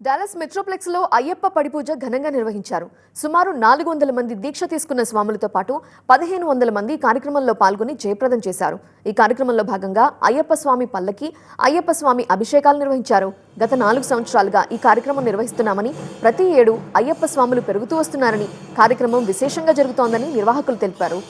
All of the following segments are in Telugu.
డాలస్ మెట్రోప్లెక్స్లో అయ్యప్ప పడిపూజ ఘనంగా నిర్వహించారు. సుమారు నాలుగు వందల మంది దీక్ష తీసుకున్న స్వాములతో పాటు పదిహేను వందల మంది కార్యక్రమంలో పాల్గొని జయప్రదం చేశారు. ఈ కార్యక్రమంలో భాగంగా అయ్యప్ప స్వామి పల్లకి అయ్యప్ప స్వామి అభిషేకాలు నిర్వహించారు. గత నాలుగు సంవత్సరాలుగా ఈ కార్యక్రమం నిర్వహిస్తున్నామని ప్రతి ఏడు అయ్యప్ప స్వాములు పెరుగుతూ వస్తున్నారని కార్యక్రమం విశేషంగా జరుగుతోందని నిర్వాహకులు తెలిపారు.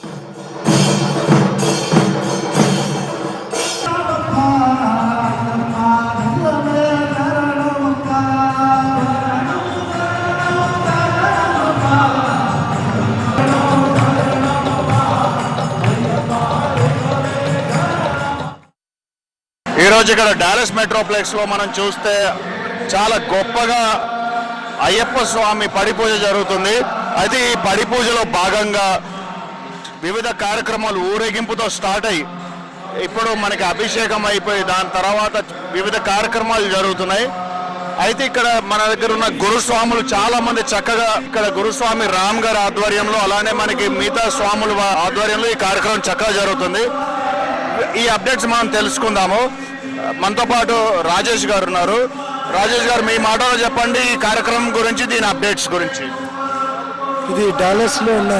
ఈరోజు ఇక్కడ డాలస్ మెట్రోప్లెక్స్లో మనం చూస్తే చాలా గొప్పగా అయ్యప్ప స్వామి పడిపూజ జరుగుతుంది. అయితే ఈ పడిపూజలో భాగంగా వివిధ కార్యక్రమాలు ఊరేగింపుతో స్టార్ట్ అయ్యి ఇప్పుడు మనకి అభిషేకం అయిపోయి దాని తర్వాత వివిధ కార్యక్రమాలు జరుగుతున్నాయి. అయితే ఇక్కడ మన దగ్గర ఉన్న గురుస్వాములు చాలా మంది చక్కగా ఇక్కడ గురుస్వామి రామ్ గారి ఆధ్వర్యంలో అలానే మనకి మిగతా స్వాముల ఆధ్వర్యంలో ఈ కార్యక్రమం చక్కగా జరుగుతుంది. ఈ అప్డేట్స్ మనం తెలుసుకుందాము. మనతో పాటు రాజేష్ గారు ఉన్నారు. రాజేష్ గారు మీ మాటలో చెప్పండి ఈ కార్యక్రమం గురించి దీని అప్డేట్స్ గురించి. ఇది డాలస్లో ఉన్న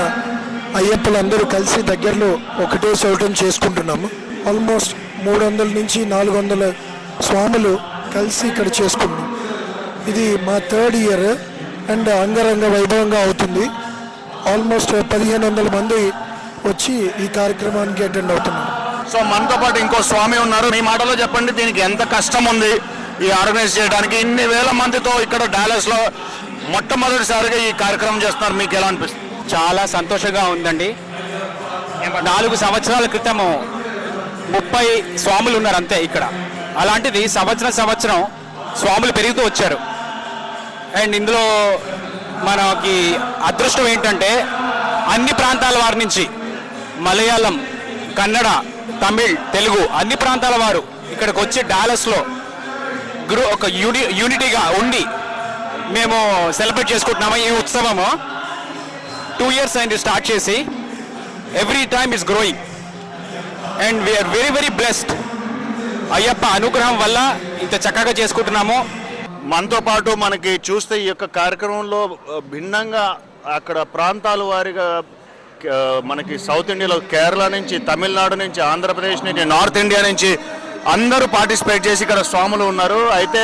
అయ్యప్పలందరూ కలిసి దగ్గరలో ఒకటే చోటం చేసుకుంటున్నాము. ఆల్మోస్ట్ మూడు వందల నుంచి నాలుగు వందల స్వాములు కలిసి ఇక్కడ చేసుకున్నాం ఇది మా థర్డ్ ఇయర్ అండ్ అంగరంగ వైభవంగా అవుతుంది. ఆల్మోస్ట్ పదిహేను వందల మంది వచ్చి ఈ కార్యక్రమానికి అటెండ్ అవుతున్నారు. సో మనతో పాటు ఇంకో స్వామి ఉన్నారు. మీ మాటలో చెప్పండి దీనికి ఎంత కష్టం ఉంది ఈ ఆర్గనైజ్ చేయడానికి? ఇన్ని వేల మందితో ఇక్కడ డాలస్లో మొట్టమొదటిసారిగా ఈ కార్యక్రమం చేస్తున్నారు. మీకు ఎలా అనిపిస్తుంది? చాలా సంతోషంగా ఉందండి. నాలుగు సంవత్సరాల క్రితము ముప్పై స్వాములు ఉన్నారు అంతే ఇక్కడ. అలాంటిది సంవత్సరం సంవత్సరం స్వాములు పెరుగుతూ వచ్చారు. అండ్ ఇందులో మనకి అదృష్టం ఏంటంటే అన్ని ప్రాంతాల వారి నుంచి మలయాళం కన్నడ తమిళ్ తెలుగు అన్ని ప్రాంతాల వారు ఇక్కడికి వచ్చి డాలస్లో గురు ఒక యూని యూనిటీగా ఉండి మేము సెలబ్రేట్ చేసుకుంటున్నాము ఈ ఉత్సవము. టూ ఇయర్స్ అయింది స్టార్ట్ చేసి. Every time is growing and we are very very blessed Ayyappa అనుగ్రహం వల్ల ఇంత చక్కగా చేసుకుంటున్నాము. మనతో పాటు మనకి చూస్తే ఈ యొక్క కార్యక్రమంలో భిన్నంగా అక్కడ ప్రాంతాల వారిగా మనకి సౌత్ ఇండియాలో కేరళ నుంచి తమిళనాడు నుంచి ఆంధ్రప్రదేశ్ నుంచి నార్త్ ఇండియా నుంచి అందరూ పార్టిసిపేట్ చేసి ఇక్కడ స్వాములు ఉన్నారు. అయితే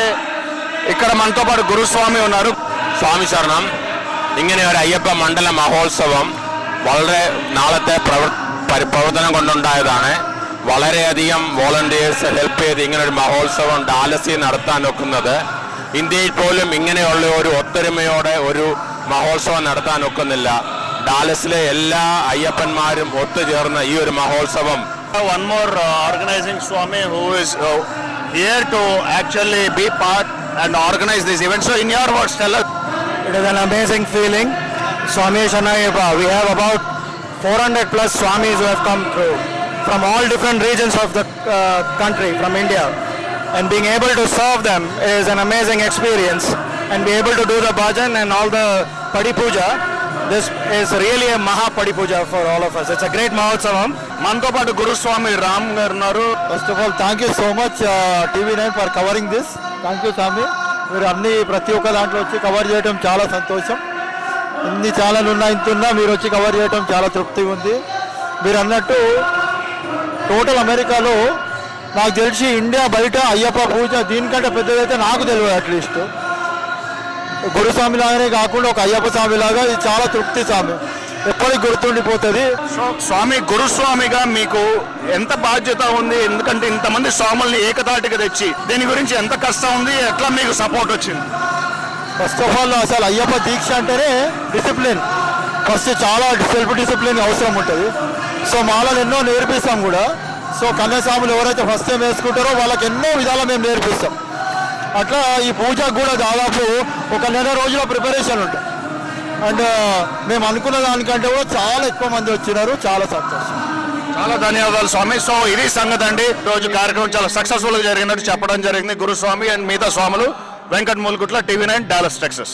ఇక్కడ మనతో పాటు గురుస్వామి ఉన్నారు. സ്വാമി ശരണം ഇങ്ങനെ అయ్యప్ప మండల మహోత్సవం മഹോത്സവം വളരെ നാളത്തെ പ്രവർത്തനം കൊണ്ടുണ്ടായതാണ്. വളരെയധികം വോളണ്ടിയേഴ്സ് ഹെൽപ്പ് ചെയ്ത് ഇങ്ങനെ ഒരു മഹോത്സവം ഡാലസിൽ നടത്താൻ ഒക്കുന്നത്. ഇന്ത്യയിൽ പോലും ഇങ്ങനെയുള്ള ഒരു ഒത്തൊരുമയോടെ ഒരു മഹോത്സവം നടത്താൻ ഒക്കുന്നില്ല. ഡാലസിലെ എല്ലാ അയ്യപ്പന്മാരും ഒത്തുചേർന്ന ഈ ഒരു മഹോത്സവം one more uh, organizing Swami who is uh, here to actually be part and organize this event. So in your words, tell us. It is an amazing feeling. Swami Shanayapa, we have about 400 plus Swamis who have come through from all different regions of the uh, country, from India. And being able to serve them is an amazing experience. And be able to do the bhajan and all the Padi Puja, this is really a Maha Padi Puja for all of us. It's a great Mahotsavam. మనతో పాటు గురుస్వామి రామ్ గారు ఉన్నారు. First of all thank you so much TV nine for covering this thank you Swami మీరు అన్ని ప్రతి ఒక్క దాంట్లో వచ్చి కవర్ చేయడం చాలా సంతోషం. ఇన్ని ఛానల్ ఉన్నా ఇంత ఉన్నా మీరు వచ్చి కవర్ చేయడం చాలా తృప్తిగా ఉంది. మీరు అన్నట్టు టోటల్ అమెరికాలో నాకు తెలిసి ఇండియా బయట అయ్యప్ప పూజ దీనికంటే పెద్దదైతే నాకు తెలియదు అట్లీస్ట్ గురుస్వామి లాగానే కాకుండా ఒక అయ్యప్ప స్వామి లాగా ఇది చాలా తృప్తి స్వామి. ఎప్పటికి గుర్తుండిపోతుంది. స్వామి గురుస్వామిగా మీకు ఎంత బాధ్యత ఉంది? ఎందుకంటే ఇంతమంది స్వాముల్ని ఏకతాటిగా తెచ్చి దీని గురించి ఎంత కష్టం ఉంది? ఎట్లా మీకు సపోర్ట్ వచ్చింది? ఫస్ట్ ఆఫ్ ఆల్ అసలు అయ్యప్ప దీక్ష అంటేనే డిసిప్లిన్ ఫస్ట్ చాలా సెల్ఫ్ డిసిప్లిన్ అవసరం ఉంటుంది. సో మాలను ఎన్నో నేర్పిస్తాం కూడా. సో కన్యాస్వాములు ఎవరైతే ఫస్ట్ టైం వేసుకుంటారో వాళ్ళకి ఎన్నో విధాలు మేము నేర్పిస్తాం. అట్లా ఈ పూజకు కూడా దాదాపు ఒక నెల రోజుల ప్రిపరేషన్ ఉంటుంది అండ్ మేము అనుకున్న దానికంటే కూడా చాలా ఎక్కువ మంది వచ్చినారు చాలా సంతోషం. చాలా ధన్యవాదాలు స్వామి. సో ఇది సంగతి అండి. ఈ రోజు కార్యక్రమం చాలా సక్సెస్ఫుల్గా జరిగినట్టు చెప్పడం జరిగింది. గురుస్వామి అండ్ మిగతా స్వాములు Venkat Mulakutla TV nine Dallas Texas